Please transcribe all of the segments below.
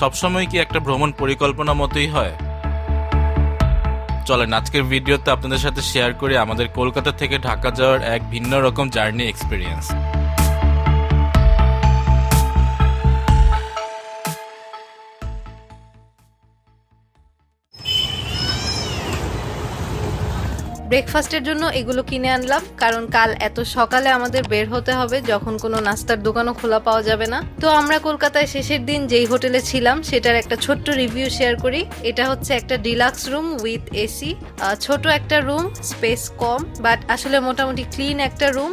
সবসময় কি একটা ভ্রমণ পরিকল্পনা মতোই হয়? চলেন, আজকের ভিডিওতে আপনাদের সাথে শেয়ার করি আমাদের কলকাতা থেকে ঢাকা যাওয়ার এক ভিন্ন রকম জার্নি এক্সপিরিয়েন্স ব্রেকফাস্টের জন্য এগুলো কিনে আনলাম, কারণ কাল এত সকালে আমাদের বের হতে হবে, যখন কোনো নাস্তার দোকানও খোলা পাওয়া যাবে না। তো আমরা কলকাতায় শেষের দিন যেই হোটেলে ছিলাম, সেটার একটা ছোট্ট রিভিউ শেয়ার করি। এটা হচ্ছে একটা ডিলাক্স রুম উইথ এসি ছোট একটা রুম স্পেস কম বাট আসলে মোটামুটি ক্লিন একটা রুম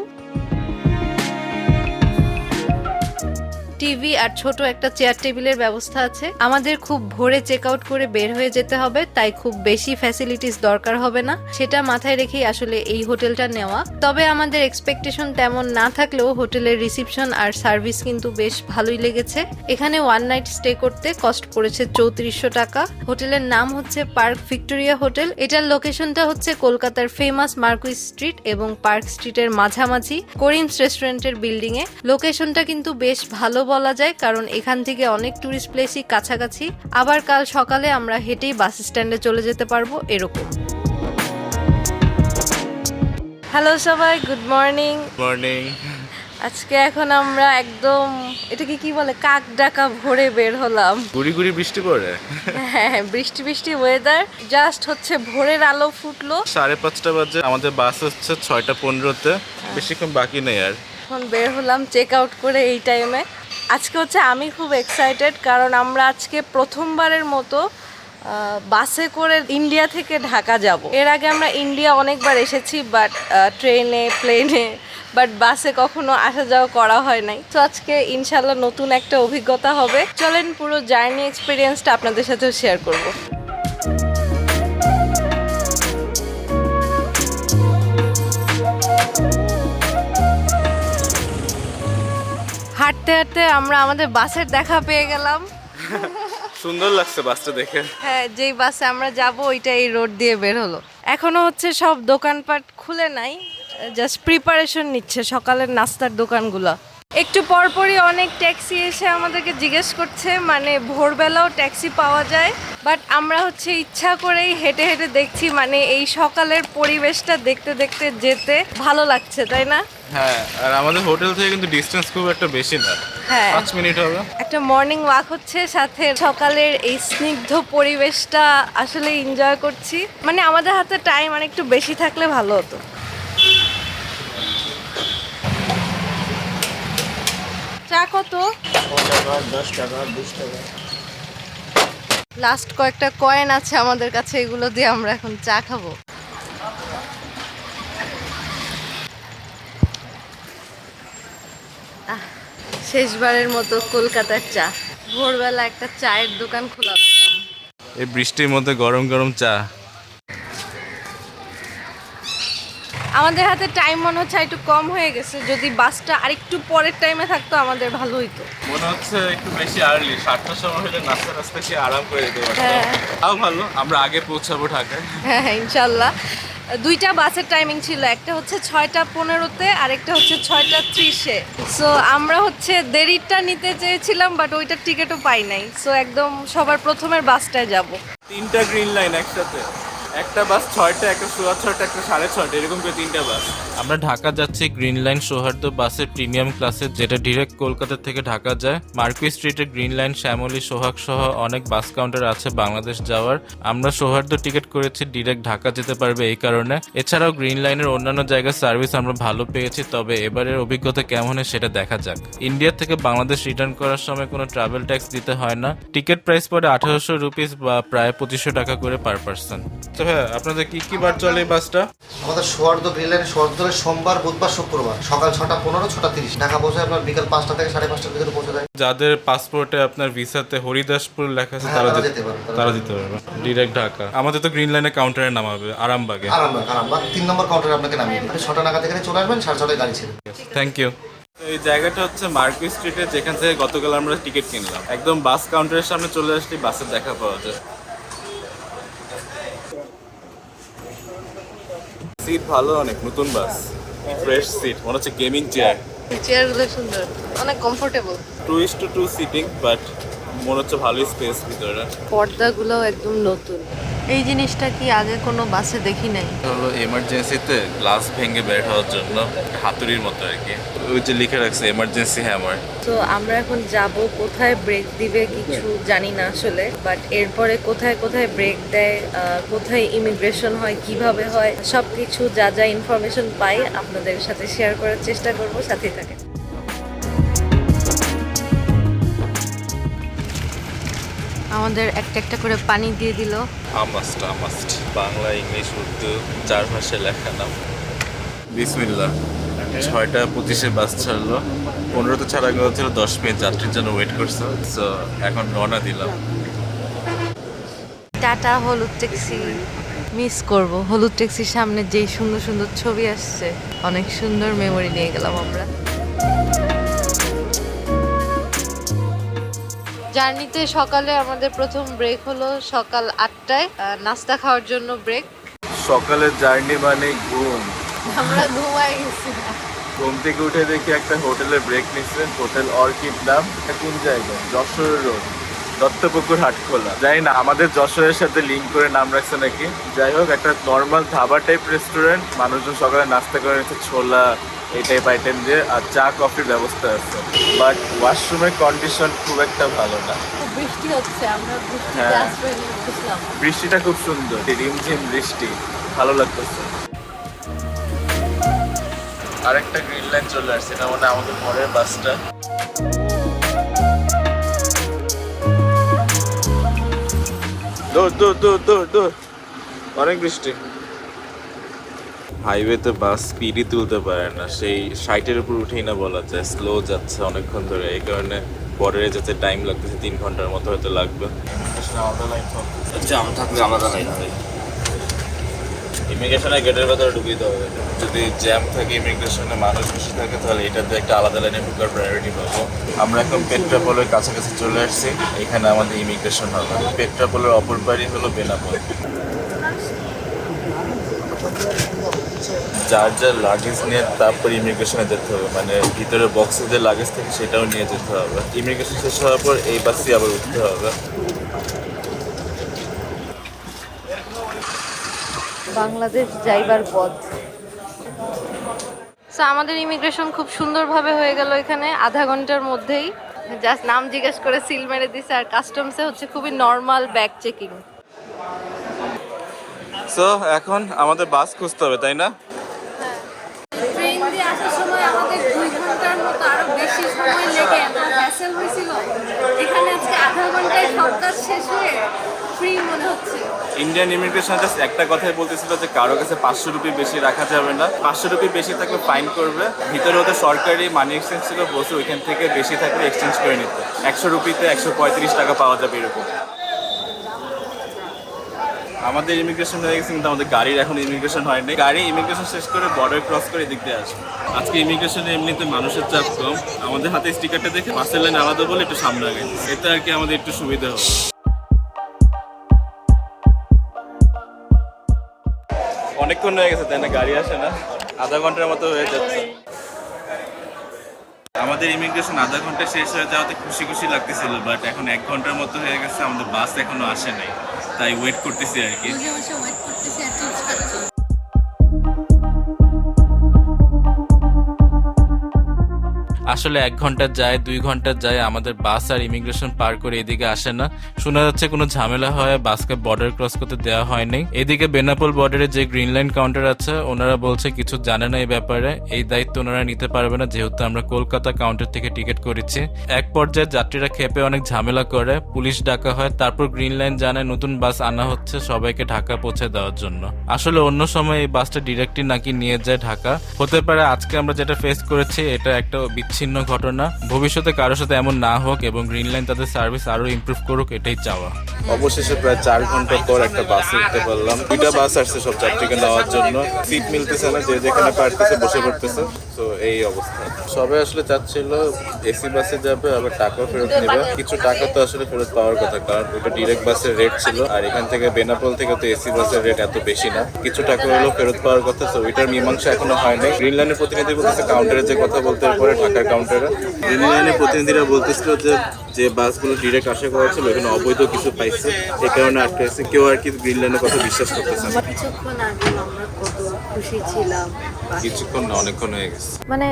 টিভি আর ছোট একটা চেয়ার টেবিলের ব্যবস্থা আছে। আমাদের খুব ভোরে চেক আউট করে বের হয়ে যেতে হবে, তাই খুব বেশি ফ্যাসিলিটিস দরকার হবে না। সেটা মাথায় রেখেই আসলে এই হোটেলটা নেওয়া। তবে আমাদের এক্সপেকটেশন তেমন না থাকলেও হোটেলের রিসিপশন আর সার্ভিস কিন্তু বেশ ভালোই লেগেছে। এখানে ওয়ান নাইট স্টে করতে কস্ট পড়েছে চৌত্রিশশো টাকা। হোটেলের নাম হচ্ছে পার্ক ভিক্টোরিয়া হোটেল এটার লোকেশনটা হচ্ছে কলকাতার ফেমাস মার্কুইস স্ট্রিট এবং পার্ক স্ট্রিটের মাঝামাঝি করিমস রেস্টুরেন্টের বিল্ডিং এ। লোকেশনটা কিন্তু বেশ ভালো বলা যায় কারণ এখান থেকে অনেক টুরিস্ট প্লেসই কাছাকাছি। আবার কাল সকালে আমরা হেঁটেই বাস স্ট্যান্ডে চলে যেতে পারব এরকম। হ্যালো সবাই গুড মর্নিং মর্নিং আজকে এখন আমরা একদম এটাকে কি বলে কাক ডাকা ভোরে বের হলাম। গুড়ি গুড়ি বৃষ্টি পড়ে? হ্যাঁ হ্যাঁ, বৃষ্টি বৃষ্টি ওয়েদার জাস্ট হচ্ছে ভোরের আলো ফুটলো। সাড়ে পাঁচটা বাজে আমাদের বাস হচ্ছে ছয়টা পনেরোতে বেশিক্ষণ বাকি নেই আর। এখন বের হলাম চেক আউট করে এই টাইমে আজকে হচ্ছে আমি খুব এক্সাইটেড কারণ আমরা আজকে প্রথমবারের মতো বাসে করে ইন্ডিয়া থেকে ঢাকা যাব। এর আগে আমরা ইন্ডিয়া অনেকবার এসেছি বাট ট্রেনে প্লেনে বাট বাসে কখনো আসা যাওয়া করা হয় নাই। তো আজকে ইনশাল্লাহ নতুন একটা অভিজ্ঞতা হবে। চলেন পুরো জার্নি এক্সপিরিয়েন্সটা আপনাদের সাথেও শেয়ার করব। হাঁটতে হাঁটতে আমরা আমাদের বাসের দেখা পেয়ে গেলাম। সুন্দর লাগছে বাসটা দেখে। হ্যাঁ যেই বাসে আমরা যাব ওইটা এই রোড দিয়ে বের হলো। এখনও হচ্ছে সব দোকানপাট খুলে নাই জাস্ট প্রিপারেশন নিচ্ছে সকালের নাস্তার দোকানগুলো। একটু পরপরই অনেক ট্যাক্সি এসে আমাদেরকে জিজ্ঞেস করছে মানে ভোরবেলাও ট্যাক্সি পাওয়া যায় বাট আমরা হচ্ছে ইচ্ছা করেই হেঁটে হেঁটে দেখছি মানে এই সকালের পরিবেশটা দেখতে দেখতে যেতে ভালো লাগছে তাই না? হ্যাঁ আর আমাদের হোটেল থেকে কিন্তু ডিস্টেন্স খুব একটা বেশি না। হ্যাঁ। পাঁচ মিনিট হবে। একটা মর্নিং ওয়াক হচ্ছে সাথে সকালের এই স্নিগ্ধ পরিবেশটা আসলে এনজয় করছি। মানে আমাদের হাতে টাইম আর একটু বেশি থাকলে ভালো হতো। চা কত? লাস্ট কয়েকটা কয়েন আছে আমাদের কাছে, এগুলো দিয়ে আমরা এখন চা খাব। শেষবারের মতো কলকাতার চা। ভোরবেলা একটা চায়ের দোকান খোলা। এই বৃষ্টির মধ্যে গরম গরম চা। আমাদের হাতে টাইম মনে হচ্ছে একটু কম হয়ে গেছে। যদি বাসটা আরেকটু পরের টাইমে থাকতো আমাদের ভালো হইতো। মনে হচ্ছে একটু বেশি আর্লি সাতটার সময় হলে নাস্তা নাস্তা খেয়ে আরাম করে যেতে পারতাম। হ্যাঁ। তাও ভালো আমরা আগে পৌঁছাবো ঢাকায়। হ্যাঁ হ্যাঁ, ইনশাল্লাহ। দুইটা বাসের টাইমিং ছিল একটা হচ্ছে ছয়টা পনেরোতে আর একটা হচ্ছে ছয়টা ত্রিশে। সো আমরা হচ্ছে দেরিটা নিতে চেয়েছিলাম বাট ওইটার টিকিটও পাই নাই। সো একদম সবার প্রথমের বাসটায় যাব। তিনটা গ্রিন লাইন একসাথে। একটা বাস ছয়টা, একটা সোয়া ছয়টা, একটা সাড়ে ছয়টা, এরকম করে তিনটা বাস। আমরা ঢাকা যাচ্ছি গ্রিন লাইন সৌহার্দ্য বাসের প্রিমিয়াম ক্লাসে, যেটা ডিরেক্ট কলকাতা থেকে ঢাকা যায়। মার্কুই স্ট্রিটে গ্রিন লাইন, শ্যামলী, সোহাগ সহ অনেক বাস কাউন্টার আছে বাংলাদেশ যাওয়ার। আমরা সৌহার্দ্য টিকিট করেছি ডিরেক্ট ঢাকা যেতে পারবে এই কারণে। এছাড়াও গ্রিন লাইনের অন্যান্য জায়গার সার্ভিস আমরা ভালো পেয়েছি, তবে এবারের অভিজ্ঞতা কেমন সেটা দেখা যাক। ইন্ডিয়া থেকে বাংলাদেশ রিটার্ন করার সময় কোনো ট্রাভেল ট্যাক্স দিতে হয় না। টিকিট প্রাইস পড়ে আঠারোশো রুপিস বা প্রায় পঁচিশশো টাকা করে পার পার্সন তো হ্যাঁ আপনাদের কি কি বার চলে এই বাসটা? আমাদের সোয়ার্দ গ্রিন লাইনে সোয়ার্দ সোমবার বুধবার শুক্রবার সকাল ছটা পনেরো ছটা তিরিশ। ঢাকা পৌঁছায় আপনার বিকাল পাঁচটা থেকে সাড়ে পাঁচটার ভিতরে পৌঁছে যায়। যাদের পাসপোর্টে আপনার ভিসাতে হরিদাসপুর লেখা আছে হ্যাঁ, তারা যেতে যেতে পারবে, তারা দিতে পারবে। ডিরেক্ট ঢাকা। আমাদের তো গ্রিন লাইনে কাউন্টারে নামাবে আরামবাগে। আরামবাগ আরামবাগ। তিন নম্বর কাউন্টারে আপনাকে নামিয়ে আপনি ছটা নাগাদ এখানে চলে আসবেন সাড়ে ছটায় গাড়ি ছেড়ে থ্যাংক ইউ এই জায়গাটা হচ্ছে মার্কুই স্ট্রিটে যেখান থেকে গতকাল আমরা টিকিট কিনলাম। একদম বাস কাউন্টারের সামনে চলে আসলে বাসের দেখা পাওয়া যায়। সিট ভালো অনেক নতুন বাস ফ্রেশ সিট মনে হচ্ছে গেমিং চেয়ার চেয়ারগুলো সুন্দর অনেক comfortable two is two two seating but মনে হচ্ছে ভালোই স্পেস ভিতরে। পর্দাগুলো একদম নতুন। এই জিনিসটা কি আগে কোনো বাসে দেখি নাই? হলো এমার্জেন্সিতে গ্লাস ভেঙে বের হওয়ার জন্য হাতুড়ির মতো আর কি। ওই যে লিখে রাখছে এমার্জেন্সি হ্যামার তো আমরা এখন যাব কোথায় ব্রেক দিবে কিছু জানি না আসলে বাট এরপরে কোথায় কোথায় ব্রেক দেয় কোথায় ইমিগ্রেশন হয় কীভাবে হয় সব কিছু যা যা ইনফরমেশন পাই আপনাদের সাথে শেয়ার করার চেষ্টা করব সাথে থাকে আমাদের একটা একটা করে পানি দিয়ে দিল। আমাস্ট আমাস্ট বাংলা ইংলিশ উর্দু চার ভাষায় লেখা নাম। বিসমিল্লা ছয়টা পঁচিশে বাস ছাড়লো। পনেরোতে ছাড়া গেল ছিল দশ মিনিট। যাত্রীর জন্য ওয়েট করছে। তো এখন রওনা দিলাম। টাটা হলুদ ট্যাক্সি। মিস করব। হলুদ ট্যাক্সির সামনে যেই সুন্দর সুন্দর ছবি আসছে অনেক সুন্দর মেমোরি নিয়ে গেলাম আমরা। জার্নিতে সকালে আমাদের প্রথম ব্রেক হলো সকাল আটটায় নাস্তা খাওয়ার জন্য ব্রেক সকালের জার্নি মানে ঘুম। আমরা ঘুমাই গেছি। ঘুম থেকে উঠে দেখি একটা হোটেলে ব্রেক নিচ্ছে হোটেল অর্কিড নাম। এটা কোন জায়গায় যশোর রোড। দত্তপুকুর হাটখোলা। যাই না আমাদের যশোরের সাথে লিঙ্ক করে নাম রাখছে নাকি। যাই হোক একটা নর্মাল ধাবা টাইপ রেস্টুরেন্ট মানুষজন সকালে নাস্তা করে নিচ্ছে ছোলা এই টাইপ আইটেম দিয়ে আর চা কফির ব্যবস্থা আছে। বাট ওয়াশরুমের কন্ডিশন খুব একটা ভালো না। বৃষ্টি হচ্ছে আমরা হ্যাঁ। বৃষ্টিটা খুব সুন্দর রিমঝিম বৃষ্টি ভালো লাগতেছে। আরেকটা গ্রিন লাইন চলে আসছে না মানে আমাদের পরের বাসটা। দৌড় দৌড় দৌড় দৌড় দৌড় অনেক বৃষ্টি। হাইওয়েতে বাস স্পিডই তুলতে পারে না। সেই সাইটের উপর উঠেই না বলা যায় স্লো যাচ্ছে অনেকক্ষণ ধরে। এই কারণে বর্ডারে যেতে টাইম লাগতেছে তিন ঘণ্টার মতো হয়তো লাগবে। জাম থাকলে আলাদা লাইন হয় ইমিগ্রেশনের গেটের ভেতরে ঢুকিয়ে হবে। যদি জ্যাম থাকে ইমিগ্রেশনে মানুষ বেশি থাকে তাহলে এটাতে একটা আলাদা লাইনে ঢুকার প্রায়োরিটি পাবো। আমরা এখন পেট্রাপোলের কাছাকাছি চলে আসছি। এখানে আমাদের ইমিগ্রেশন হবে। পেট্রাপোলের অপর বাড়ি হলো বেনাপোল। যার যার লাগেজ নিয়ে তারপর ইমিগ্রেশনে যেতে হবে। মানে ভিতরে বক্সে যে লাগেজ থাকে সেটাও নিয়ে যেতে হবে। ইমিগ্রেশন শেষ হওয়ার পর এই বাসে আবার উঠতে হবে। বাংলাদেশ যাইবার পথ। সো আমাদের ইমিগ্রেশন খুব সুন্দরভাবে হয়ে গেল এখানে আধা ঘণ্টার মধ্যেই। জাস্ট নাম জিজ্ঞেস করে সিল মেরে দিছে আর কাস্টমসে হচ্ছে খুবই নর্মাল ব্যাগ চেকিং সো এখন আমাদের বাস খুঁজতে হবে তাই না ট্রেন দিয়ে আসার সময় আমাদের দুই ঘণ্টার মতো আরও বেশি সময় লেগে আমার হয়েছিল এখানে আজকে আধা ঘন্টায় শেষ হয়ে ফ্রি মনে হচ্ছে ইন্ডিয়ান ইমিগ্রেশন জাস্ট একটা কথাই বলতেছিল যে কারও কাছে পাঁচশো রুপি বেশি রাখা যাবে না। পাঁচশো রুপি বেশি থাকলে ফাইন করবে। ভিতরে ওদের সরকারি মানি এক্সচেঞ্জ ছিল, বসে ওইখান থেকে বেশি থাকলে এক্সচেঞ্জ করে নিতে। একশো রুপিতে একশো পঁয়ত্রিশ টাকা পাওয়া যাবে এরকম। আমাদের ইমিগ্রেশন হয়ে গেছে, কিন্তু আমাদের গাড়ির এখন ইমিগ্রেশন হয়নি। গাড়ি ইমিগ্রেশন শেষ করে বর্ডার ক্রস করে এদিক দিয়ে আসবে। আজকে ইমিগ্রেশনে এমনিতে মানুষের চাপ কম। আমাদের হাতে স্টিকারটা দেখে বাসের লাইন আলাদা বলে একটু সামনে আগে এতে আর কি আমাদের একটু সুবিধা হবে। অনেকক্ষণ হয়ে গেছে, তাই না? গাড়ি আসে না। আধা ঘণ্টার মতো হয়ে যাচ্ছে। আমাদের ইমিগ্রেশন আধা ঘণ্টা শেষ হয়ে যাওয়াতে খুশি খুশি লাগতেছিল বাট এখন এক ঘণ্টার মতো হয়ে গেছে, আমাদের বাস এখনও আসে নাই। তাই ওয়েট করতেছি আর কি। আসলে এক ঘণ্টা যায়, দুই ঘণ্টা যায়, আমাদের বাস আর ইমিগ্রেশন পার করে এদিকে আসে না। শোনা যাচ্ছে কোনো ঝামেলা হয়, বাসকে বর্ডার ক্রস করতে দেওয়া হয়নি এদিকে বেনাপোল বর্ডারে যে গ্রিন লাইন কাউন্টার আছে, ওনারা বলছে কিছু জানে না এই ব্যাপারে। এই দায়িত্ব ওনারা নিতে পারবে না, যেহেতু আমরা কলকাতা কাউন্টার থেকে টিকিট করেছি। এক পর্যায়ে যাত্রীরা খেপে অনেক ঝামেলা করে, পুলিশ ডাকা হয়, তারপর গ্রিন লাইন জানায় নতুন বাস আনা হচ্ছে সবাইকে ঢাকা পৌঁছে দেওয়ার জন্য। আসলে অন্য সময় এই বাসটা ডিরেক্টলি নাকি নিয়ে যায় ঢাকা। হতে পারে আজকে আমরা যেটা ফেস করেছি, এটা একটা বিচ্ছিন্ন ঘটনা। ভবিষ্যতে কারোর সাথে এমন না হোক এবং গ্রিন লাইন তাদের সার্ভিস আরও ইমপ্রুভ করুক, এটাই চাওয়া। অবশেষে প্রায় চার ঘণ্টা পর একটা বাসে উঠতে পারলাম। দুইটা বাস আসছে সব যাত্রীকে নেওয়ার জন্য। সিট মিলতেছে না, যে যেখানে পারতেছে বসে পড়তেছে। তো এই অবস্থা। সবাই আসলে চাচ্ছিল এসি বাসে যাবে, আবার টাকাও ফেরত নেবে। কিছু টাকা তো আসলে ফেরত পাওয়ার কথা, কারণ ওটা ডিরেক্ট বাসের রেট ছিল। আর এখান থেকে বেনাপোল থেকে তো এসি বাসের রেট এত বেশি না। কিছু টাকা হলেও ফেরত পাওয়ার কথা তো ওইটার মীমাংসা এখনও হয়নি। গ্রিন লাইনের প্রতিনিধি বলতেছে কাউন্টারে যে কথা বলতে পারে ঢাকার কাউন্টারে প্রতিনিধিরা বলতেছিল যে যে বাসগুলো ডিরেক্ট আশা করা ছিল এখানে অবৈধ কিছু পাইছে। এই কারণে আটকে আছে। কেউ আর কি গ্রিন লাইনের কথা বিশ্বাস করতেছে না। কিছুক্ষণ আগে আমরা কত খুশি ছিলাম। কিছুক্ষণ না অনেকক্ষণ হয়ে গেছে। মানে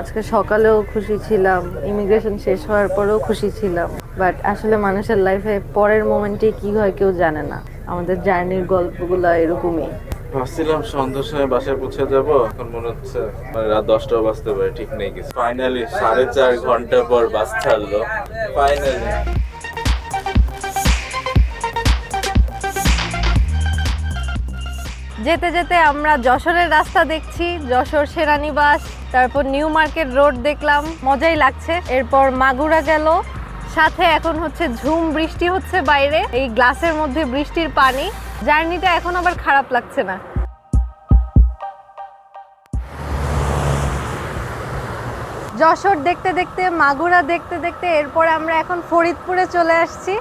আজকে সকালেও খুশি ছিলাম ইমিগ্রেশন শেষ হওয়ার পরেও খুশি ছিলাম। বাট আসলে মানুষের লাইফে পরের মোমেন্টে কি হয় কেউ জানে না। আমাদের জার্নির গল্পগুলো এরকমই। ভাবছিলাম সন্ধ্যার সময় বাসায় পৌঁছে যাব, এখন মনে হচ্ছে মানে রাত দশটাও বাজতে পারে, ঠিক নেই কিছু। ফাইনালি সাড়ে চার ঘণ্টা পর বাস ছাড়লো। ফাইনালি যেতে যেতে আমরা যশোরের রাস্তা দেখছি, যশোর সেরানিবাস তারপর নিউ মার্কেট রোড দেখলাম, মজাই লাগছে। এরপর মাগুরা গেল, সাথে এখন হচ্ছে ঝুম, বৃষ্টি হচ্ছে বাইরে, এই গ্লাসের মধ্যে বৃষ্টির পানি। জার্নিটা এখন আবার খারাপ লাগছে না। যশোর দেখতে দেখতে, মাগুরা দেখতে দেখতে এরপর আমরা এখন ফরিদপুরে চলে আসছি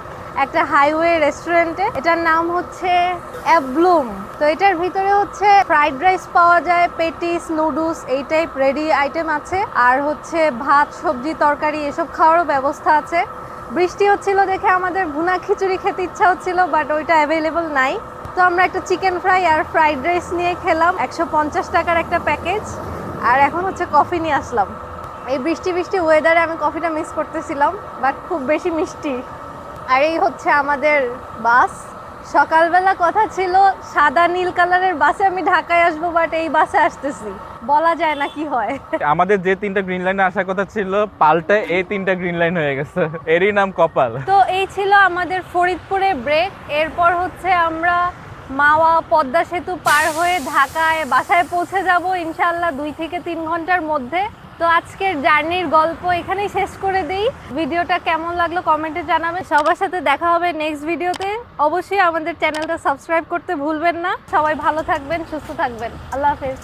একটা হাইওয়ে রেস্টুরেন্টে এটার নাম হচ্ছে অ্যাবলুম তো এটার ভিতরে হচ্ছে ফ্রাইড রাইস পাওয়া যায় পেটিস নুডলস এই টাইপ রেডি আইটেম আছে। আর হচ্ছে ভাত, সবজি, তরকারি এসব খাওয়ারও ব্যবস্থা আছে। বৃষ্টি হচ্ছিল দেখে আমাদের ভুনা খিচুড়ি খেতে ইচ্ছা হচ্ছিল বাট ওইটা অ্যাভেলেবল নাই। তো আমরা একটা চিকেন ফ্রাই আর ফ্রাইড রাইস নিয়ে খেলাম। একশো পঞ্চাশ টাকার একটা প্যাকেজ আর এখন হচ্ছে কফি নিয়ে আসলাম। এই বৃষ্টি বৃষ্টি ওয়েদারে আমি কফিটা মিস করতেছিলাম বাট খুব বেশি মিষ্টি। আর এই হচ্ছে আমাদের বাস সকালবেলা কথা ছিল সাদা নীল কালারের বাসে আমি ঢাকায় আসব বাট এই বাসে আসতেছি। বলা যায় না কি হয়। আমাদের যে তিনটা গ্রিন লাইনে আসার কথা ছিল পাল্টে এই তিনটা গ্রিন লাইন হয়ে গেছে। এরই নাম কপাল। তো এই ছিল আমাদের ফরিদপুরে ব্রেক এরপর হচ্ছে আমরা মাওয়া পদ্মা সেতু পার হয়ে ঢাকায় বাসায় পৌঁছে যাব ইনশাল্লাহ দুই থেকে তিন ঘণ্টার মধ্যে। তো আজকের জার্নির গল্প এখানেই শেষ করে দিই। ভিডিওটা কেমন লাগল কমেন্টে জানাবে। সবার সাথে দেখা হবে নেক্সট ভিডিওতে। অবশ্যই আমাদের চ্যানেলটা সাবস্ক্রাইব করতে ভুলবেন না। সবাই ভালো থাকবেন, সুস্থ থাকবেন। আল্লাহ হাফেজ।